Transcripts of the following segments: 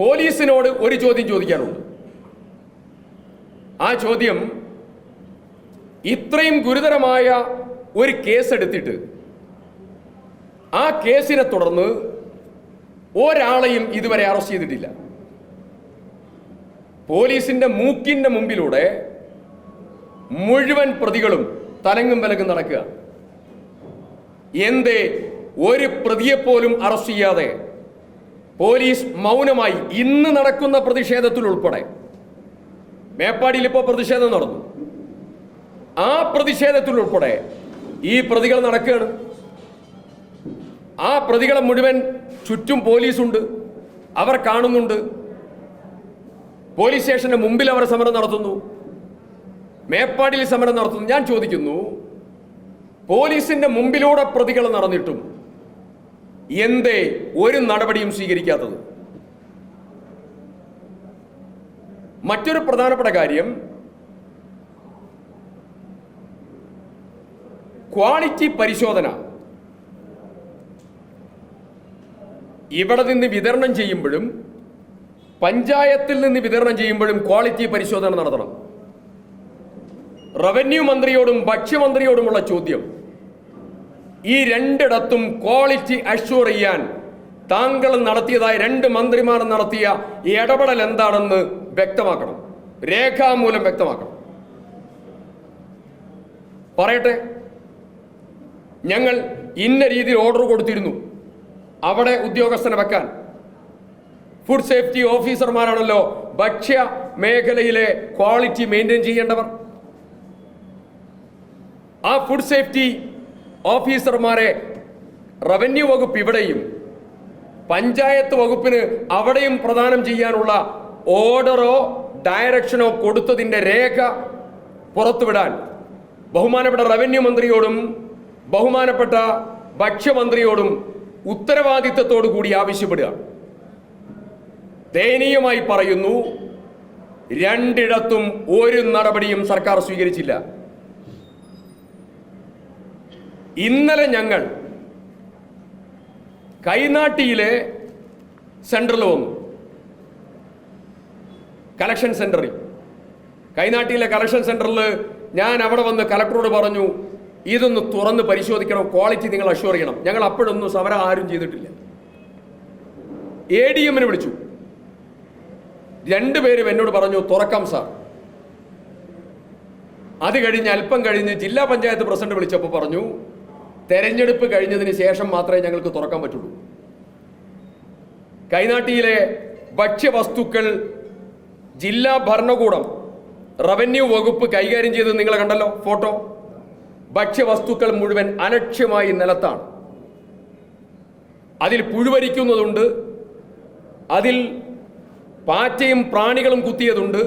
പോലീസിനോട് ഒരു ചോദ്യം ചോദിക്കാനുണ്ട്. ആ ചോദ്യം ഇത്രയും ഗുരുതരമായ ഒരു കേസ് എടുത്തിട്ട് ആ കേസിനെ തുടർന്ന് ഒരാളെയും ഇതുവരെ അറസ്റ്റ് ചെയ്തിട്ടില്ല. പോലീസിന്റെ മൂക്കിന്റെ മുമ്പിലൂടെ മുഴുവൻ പ്രതികളും തലങ്ങും വിലങ്ങും നടക്കുക. എന്തേ ഒരു പ്രതിയെപ്പോലും അറസ്റ്റ് ചെയ്യാതെ പോലീസ് മൗനമായി ഇന്ന് നടക്കുന്ന പ്രതിഷേധത്തിൽ ഉൾപ്പെടെ. മേപ്പാടിയിൽ ഇപ്പോൾ പ്രതിഷേധം നടന്നു. ആ പ്രതിഷേധത്തിൽ ഉൾപ്പെടെ ഈ പ്രതികൾ നടക്കുകയാണ്. ആ പ്രതികളെ മുഴുവൻ ചുറ്റും പോലീസുണ്ട്. അവർ കാണുന്നുണ്ട്. പോലീസ് സ്റ്റേഷന്റെ മുമ്പിൽ അവർ സമരം നടത്തുന്നു. മേപ്പാടിയിൽ സമരം നടത്തുന്നു. ഞാൻ ചോദിക്കുന്നു പോലീസിന്റെ മുമ്പിലൂടെ പ്രതികൾ നടന്നിട്ടും എന്തേ ഒരു നടപടിയും സ്വീകരിക്കാത്തത്? മറ്റൊരു പ്രധാനപ്പെട്ട കാര്യം ക്വാളിറ്റി പരിശോധന. ഇവിടെ നിന്ന് വിതരണം ചെയ്യുമ്പോഴും പഞ്ചായത്തിൽ നിന്ന് വിതരണം ചെയ്യുമ്പോഴും ക്വാളിറ്റി പരിശോധന നടത്തണം. റവന്യൂ മന്ത്രിയോടും ഭക്ഷ്യമന്ത്രിയോടുമുള്ള ചോദ്യം. ഈ രണ്ടിടത്തും ക്വാളിറ്റി അഷ്യൂർ ചെയ്യാൻ താങ്കൾ നടത്തിയതായി രണ്ട് മന്ത്രിമാർ നടത്തിയ ഈ ഇടപെടൽ എന്താണെന്ന് വ്യക്തമാക്കണം. രേഖാമൂലം വ്യക്തമാക്കണം. പറയട്ടെ? ഞങ്ങൾ ഇന്ന രീതിയിൽ ഓർഡർ കൊടുത്തിരുന്നു. അവിടെ ഉദ്യോഗസ്ഥനെ വെക്കാൻ. ഫുഡ് സേഫ്റ്റി ഓഫീസർമാരാണല്ലോ ഭക്ഷ്യ മേഖലയിലെ ക്വാളിറ്റി മെയിന്റെയിൻ ചെയ്യേണ്ടവർ. ആ ഫുഡ് സേഫ്റ്റി ഓഫീസർമാരെ റവന്യൂ വകുപ്പ് ഇവിടെയും പഞ്ചായത്ത് വകുപ്പിന് അവിടെയും പ്രദാനം ചെയ്യാനുള്ള ഓർഡറോ ഡയറക്ഷനോ കൊടുത്തതിന്റെ രേഖ പുറത്തുവിടാൻ ബഹുമാനപ്പെട്ട റവന്യൂ മന്ത്രിയോടും ബഹുമാനപ്പെട്ട ഭക്ഷ്യമന്ത്രിയോടും ഉത്തരവാദിത്വത്തോടു കൂടി ആവശ്യപ്പെടുക. ദയനീയമായി പറയുന്നു രണ്ടിടത്തും ഒരു നടപടിയും സർക്കാർ സ്വീകരിച്ചില്ല. ഇന്നലെ ഞങ്ങൾ കൈനാട്ടിയിലെ സെന്ററിൽ വന്നു. കളക്ഷൻ സെന്ററിൽ കൈനാട്ടിയിലെ കളക്ഷൻ സെന്ററിൽ ഞാൻ അവിടെ വന്ന് കലക്ടറോട് പറഞ്ഞു ഇതൊന്ന് തുറന്ന് പരിശോധിക്കണം ക്വാളിറ്റി നിങ്ങൾ അഷ്യൂർ ചെയ്യണം. ഞങ്ങൾ അപ്പോഴൊന്നും സമരം ആരും ചെയ്തിട്ടില്ല. എ ഡി എമ്മിനെ വിളിച്ചു. രണ്ടുപേരും എന്നോട് പറഞ്ഞു തുറക്കാം സാർ. അത് കഴിഞ്ഞ് അല്പം കഴിഞ്ഞ് ജില്ലാ പഞ്ചായത്ത് പ്രസിഡന്റ് വിളിച്ചപ്പോൾ പറഞ്ഞു തെരഞ്ഞെടുപ്പ് കഴിഞ്ഞതിന് ശേഷം മാത്രമേ ഞങ്ങൾക്ക് തുറക്കാൻ പറ്റുള്ളൂ. കൈനാട്ടിയിലെ ഭക്ഷ്യവസ്തുക്കൾ ജില്ലാ ഭരണകൂടം റവന്യൂ വകുപ്പ് കൈകാര്യം ചെയ്തത് നിങ്ങൾ കണ്ടല്ലോ ഫോട്ടോ. ഭക്ഷ്യവസ്തുക്കൾ മുഴുവൻ അലക്ഷ്യമായി നിലത്താണ്. അതിൽ പുഴുവരിക്കുന്നതുണ്ട് അതിൽ പാറ്റയും പ്രാണികളും കുത്തിയതുണ്ട്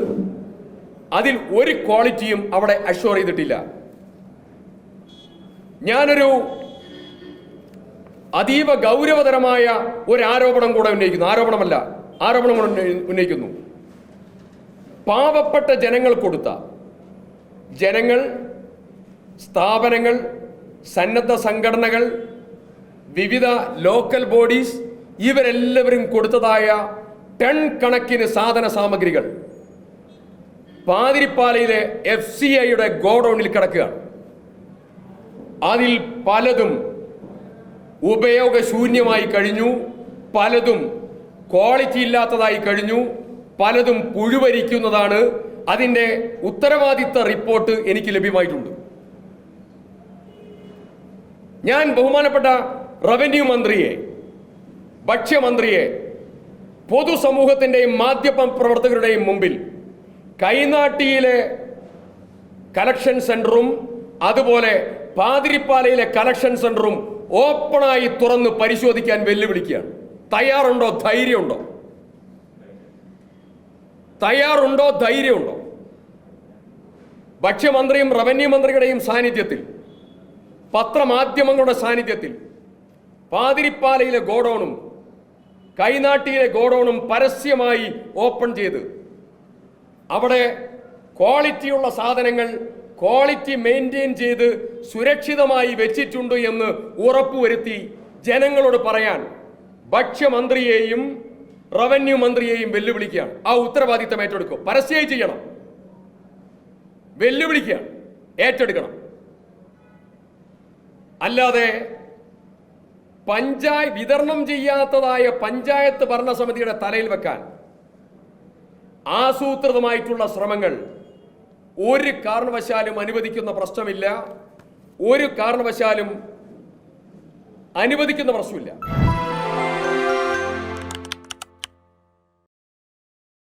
അതിൽ ഒരു ക്വാളിറ്റിയും അവിടെ അഷ്വർ ചെയ്തിട്ടില്ല. ഞാനൊരു അതീവ ഗൗരവതരമായ ഒരു ആരോപണം കൂടെ ഉന്നയിക്കുന്നു. ആരോപണമല്ല ആരോപണം കൂടെ ഉന്നയി- ഉന്നയിക്കുന്നു. പാവപ്പെട്ട ജനങ്ങൾ കൊടുത്ത ജനങ്ങൾ സ്ഥാപനങ്ങൾ സന്നദ്ധ സംഘടനകൾ വിവിധ ലോക്കൽ ബോഡീസ് ഇവരെല്ലാവരും കൊടുത്തതായ ടൺ കണക്കിന് സാധന സാമഗ്രികൾ പാതിരിപ്പാലയിലെ എഫ് സി ഐയുടെ ഗോഡൌണിൽ കിടക്കുകയാണ്. അതിൽ പലതും ഉപയോഗശൂന്യമായി കഴിഞ്ഞു പലതും ക്വാളിറ്റി ഇല്ലാത്തതായി കഴിഞ്ഞു പലതും പുഴുവരിക്കുന്നതാണ്. അതിന്റെ ഉത്തരവാദിത്ത റിപ്പോർട്ട് എനിക്ക് ലഭ്യമായിട്ടുണ്ട്. ഞാൻ ബഹുമാനപ്പെട്ട റവന്യൂ മന്ത്രിയെ ഭക്ഷ്യമന്ത്രിയെ പൊതുസമൂഹത്തിന്റെയും മാധ്യമ പ്രവർത്തകരുടെയും മുമ്പിൽ കൈനാട്ടിയിലെ കലക്ഷൻ സെന്ററും അതുപോലെ പാതിരിപ്പാലയിലെ കലക്ഷൻ സെന്ററും ഓപ്പണായി തുറന്ന് പരിശോധിക്കാൻ വെല്ലുവിളിക്കുകയാണ്. തയ്യാറുണ്ടോ? ധൈര്യമുണ്ടോ? തയ്യാറുണ്ടോ? ധൈര്യമുണ്ടോ? ഭക്ഷ്യമന്ത്രിയും റവന്യൂ മന്ത്രിയുടെയും സാന്നിധ്യത്തിൽ പത്രമാധ്യമങ്ങളുടെ സാന്നിധ്യത്തിൽ പാതിരിപ്പാലയിലെ ഗോഡൌണും കൈനാട്ടിയിലെ ഗോഡൌണും പരസ്യമായി ഓപ്പൺ ചെയ്ത് അവിടെ ക്വാളിറ്റിയുള്ള സാധനങ്ങൾ ക്വാളിറ്റി മെയിന്റെയിൻ ചെയ്ത് സുരക്ഷിതമായി വെച്ചിട്ടുണ്ട് എന്ന് ഉറപ്പുവരുത്തി ജനങ്ങളോട് പറയാൻ ഭക്ഷ്യമന്ത്രിയെയും റവന്യൂ മന്ത്രിയെയും വെല്ലുവിളിക്കുകയാണ്. ആ ഉത്തരവാദിത്തം ഏറ്റെടുക്കും. പരസ്യമായി ചെയ്യണം. വെല്ലുവിളിക്കുകയാണ്. ഏറ്റെടുക്കണം. അല്ലാതെ പഞ്ചായ വിതരണം ചെയ്യാത്തതായ പഞ്ചായത്ത് ഭരണസമിതിയുടെ തലയിൽ വെക്കാൻ ആസൂത്രിതമായിട്ടുള്ള ശ്രമങ്ങൾ ഒരു കാരണവശാലും അനുവദിക്കുന്ന പ്രശ്നമില്ല. ഒരു കാരണവശാലും അനുവദിക്കുന്ന പ്രശ്നമില്ല.